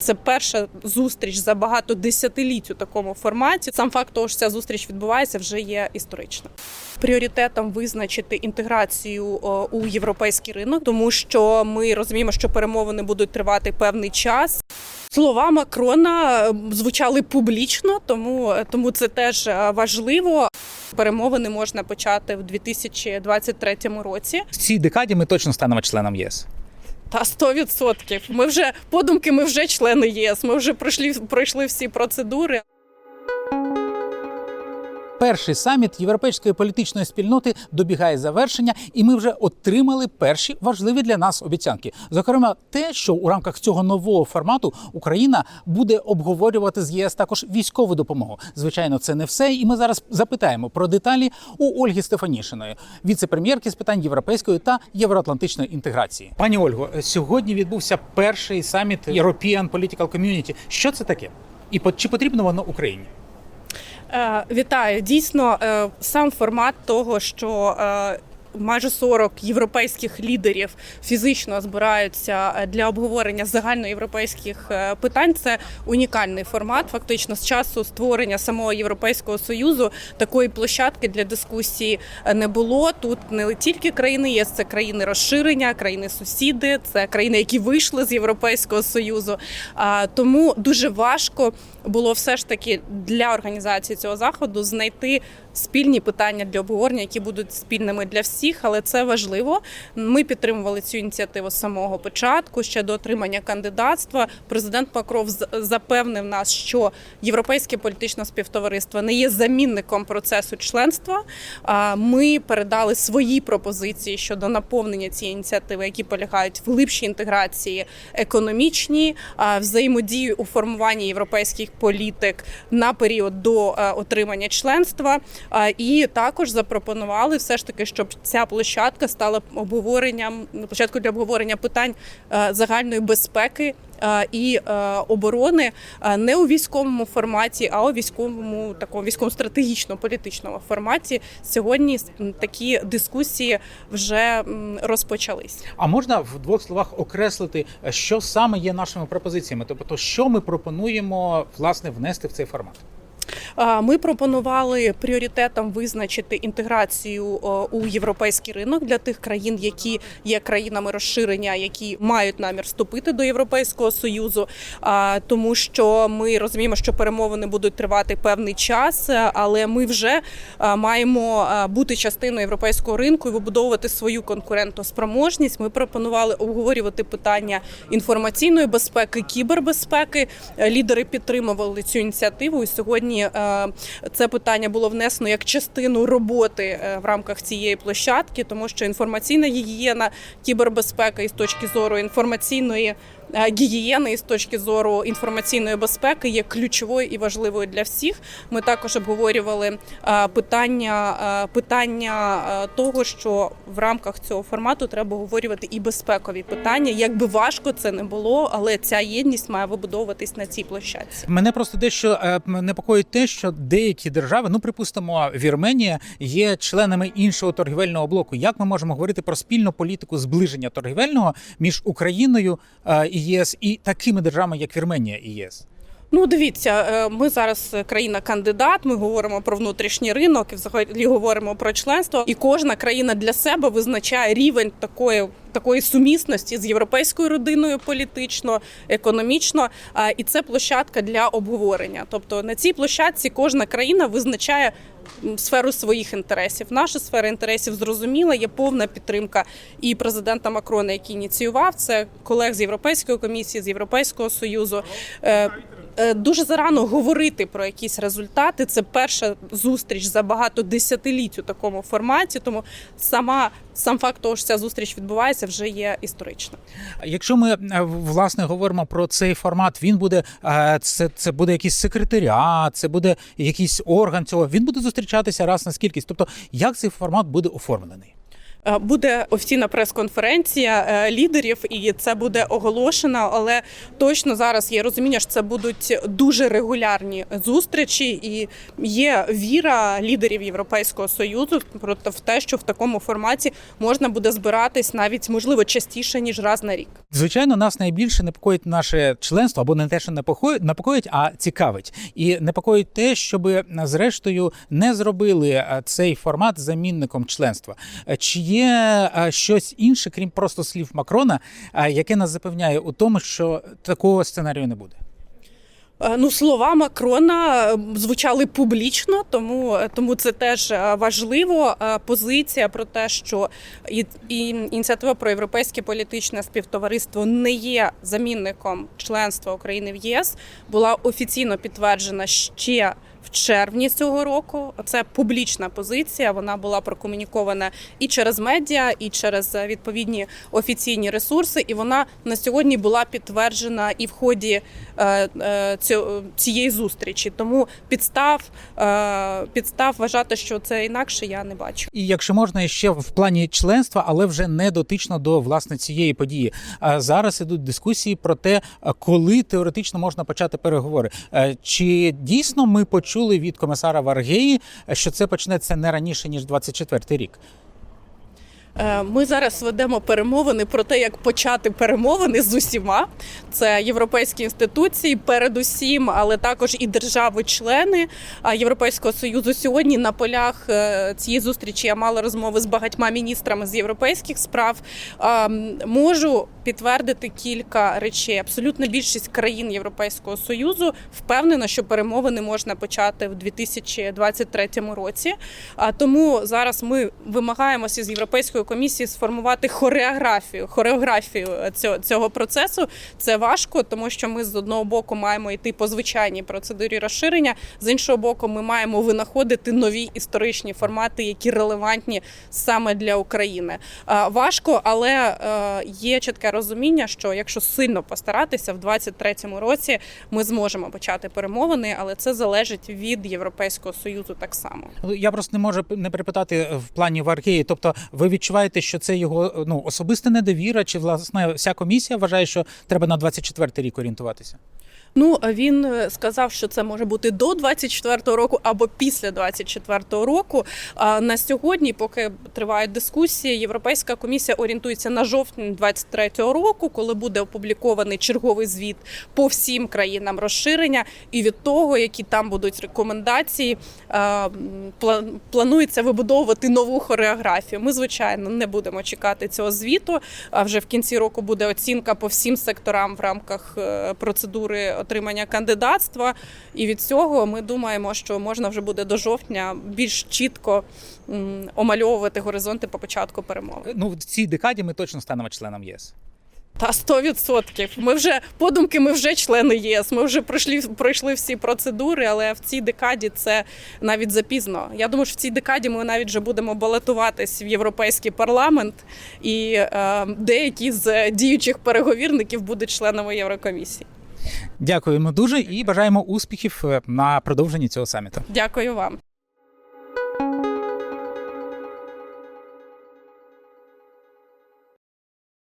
Це перша зустріч за багато десятиліть у такому форматі. Сам факт того, що ця зустріч відбувається, вже є історичним. Пріоритетом визначити інтеграцію у європейський ринок, тому що ми розуміємо, що перемовини будуть тривати певний час. Слова Макрона е, звучали публічно, тому, тому це теж е, важливо. Перемовини можна почати в 2023 році. В цій декаді ми точно станемо членом ЄС. Та 100%. Ми вже подумки, ми вже члени ЄС. Ми вже пройшли пройшли всі процедури. Перший саміт європейської політичної спільноти добігає завершення, і ми вже отримали перші важливі для нас обіцянки. Зокрема, те, що у рамках цього нового формату Україна буде обговорювати з ЄС також військову допомогу. Звичайно, це не все. І ми зараз запитаємо про деталі у Ольги Стефанішиної, віце-прем'єрки з питань європейської та євроатлантичної інтеграції. Пані Ольго, сьогодні відбувся перший саміт European Political Community. Що це таке? І чи потрібно воно Україні? Е, вітаю. Дійсно, е, сам формат того, що е, майже 40 європейських лідерів фізично збираються е, для обговорення загальноєвропейських е, питань. Це унікальний формат. Фактично, з часу створення самого європейського союзу такої площадки для дискусії е, не було. Тут не тільки країни ЄС, це країни розширення, країни сусіди, це країни, які вийшли з європейського союзу. Тому дуже важко було все ж таки для організації цього заходу знайти спільні питання для обговорення, які будуть спільними для всіх, але це важливо. Ми підтримували цю ініціативу з самого початку, ще до отримання кандидатства. Президент Макров запевнив нас, що європейське політичне співтовариство не є замінником процесу членства. Ми передали свої пропозиції щодо наповнення цієї ініціативи, які полягають в глибшій інтеграції економічній, взаємодії у формуванні європейських політик на період до е, отримання членства. І також запропонували все ж таки, щоб ця площадка стала обговоренням площадкою для обговорення питань е, загальної безпеки. е, І е, оборони не у військовому форматі, а у військовому такому військово-стратегічно-політичному форматі. Сьогодні такі дискусії вже розпочались. А можна в двох словах окреслити, що саме є нашими пропозиціями? Тобто, що ми пропонуємо власне внести в цей формат? Ми пропонували пріоритетом визначити інтеграцію у європейський ринок для тих країн, які є країнами розширення, які мають намір вступити до Європейського союзу, тому що ми розуміємо, що перемовини будуть тривати певний час, е, але ми вже е, маємо е, бути частиною європейського ринку і вибудовувати свою конкурентоспроможність. Ми пропонували обговорювати питання інформаційної безпеки, кібербезпеки. Лідери підтримували цю ініціативу. І сьогодні це питання було внесено як частину роботи е, в рамках цієї площадки, тому що інформаційна гігієна, кібербезпека із точки зору інформаційної. е, Гігієни і з точки зору інформаційної безпеки є ключовою і важливою для всіх. Ми також обговорювали е, питання, е, питання е, того, що в рамках цього формату треба обговорювати і безпекові питання. Як би важко це не було, але ця єдність має вибудовуватись на цій площадці. Мене просто дещо е, непокоїть те, що деякі держави, ну припустимо, Вірменія є членами іншого торгівельного блоку. Як ми можемо говорити про спільну політику зближення торгівельного між Україною е, і ЄС і такими державами, як Вірменія і ЄС? Ну, дивіться, е, ми зараз країна-кандидат. Ми говоримо про внутрішній ринок і взагалі говоримо про членство. І кожна країна для себе визначає рівень такої. Такої сумісності з європейською родиною політично, економічно, і це площадка для обговорення. Тобто на цій площадці кожна країна визначає сферу своїх інтересів. Наша сфера інтересів зрозуміла. Є повна підтримка і президента Макрона, який ініціював це колег з Європейської комісії, з Європейського союзу. Е, Дуже зарано говорити про якісь результати. Це перша зустріч за багато десятиліть у такому форматі. Тому сама сам факт того, що ця зустріч відбувається, вже є історичним. Якщо ми е, власне говоримо про цей формат, він буде е, це, це буде якийсь секретаріат, це буде якийсь орган цього. Він буде зустрічатися раз на скількись. Тобто, як цей формат буде оформлений? Е, Буде офіційна прес-конференція е, лідерів, і це буде оголошено. Але точно зараз є розуміння, що це будуть дуже регулярні зустрічі, і є віра лідерів Європейського союзу в те, що в такому форматі можна буде збиратись навіть можливо частіше ніж раз на рік. Звичайно, нас найбільше непокоїть наше членство, або не те, що непокоїть, а цікавить. І непокоїть те, щоб зрештою не зробили е, цей формат замінником членства. Е, Чи є е, щось інше, крім просто слів Макрона, яке нас запевняє у тому, що такого сценарію не буде? Е, Ну, слова Макрона звучали публічно, тому, е, тому це теж е, важливо. Позиція про те, що і, і ініціатива про європейське політичне співтовариство не є замінником членства України в єС, була офіційно підтверджена ще. В червні цього року це публічна позиція. Вона була прокомунікована і через медіа, і через е, відповідні офіційні ресурси. І вона на сьогодні була підтверджена і в ході е, е, цієї зустрічі. Тому підстав, підстав вважати, що це інакше, я не бачу. І якщо можна ще в плані членства, але вже не дотично до власне цієї події. Зараз ідуть дискусії про те, коли теоретично можна почати переговори. Чи дійсно ми почули від комісара Варгеї, що це почнеться не раніше ніж 24-й рік? Е, Ми зараз ведемо перемовини про те, як почати перемовини з усіма. Це європейські інституції, передусім, але також і держави-члени Європейського союзу. Сьогодні на полях е, цієї зустрічі я мала розмови з багатьма міністрами з європейських справ. Можу підтвердити кілька речей. Абсолютна більшість країн Європейського союзу впевнена, що перемовини можна почати в 2023 році. А тому зараз ми вимагаємося з європейської комісії сформувати хореографію. Хореографію цього, цього процесу це важко, тому що ми з одного боку маємо йти по звичайній процедурі розширення, з іншого боку, ми маємо винаходити нові історичні формати, які релевантні саме для України. А, Важко, але е, є чітке розуміння, що якщо сильно постаратися, в 2023 році ми зможемо почати перемовини, але це залежить від Європейського союзу так само. Я просто не можу не перепитати в плані Варгеї. Тобто, ви відчуваєте, що це його ну особиста недовіра, чи власне вся комісія вважає, що треба на 24-й рік орієнтуватися? Ну він е, сказав, що це може бути до 24-го року або після 24-го року. А на сьогодні, поки тривають дискусії, Європейська комісія орієнтується на жовтень 23-го року, коли буде опублікований черговий звіт по всім країнам розширення, і від того, які там будуть рекомендації, е, планується вибудовувати нову хореографію. Ми звичайно не будемо чекати цього звіту. А вже в кінці року буде оцінка по всім секторам в рамках е, процедури отримання кандидатства. І від цього ми думаємо, що можна вже буде до жовтня більш чітко омальовувати горизонти по початку перемови. Ну в цій декаді ми точно станемо членом ЄС. Та 100%. Ми вже подумки, ми вже члени ЄС. Ми вже пройшли пройшли всі процедури, але в цій декаді це навіть запізно. Я думаю, що в цій декаді ми навіть вже будемо балотуватись в європейський парламент, і е, деякі з діючих переговірників будуть членами Єврокомісії. Дякуємо дуже і бажаємо успіхів е, на продовженні цього саміту. Дякую вам.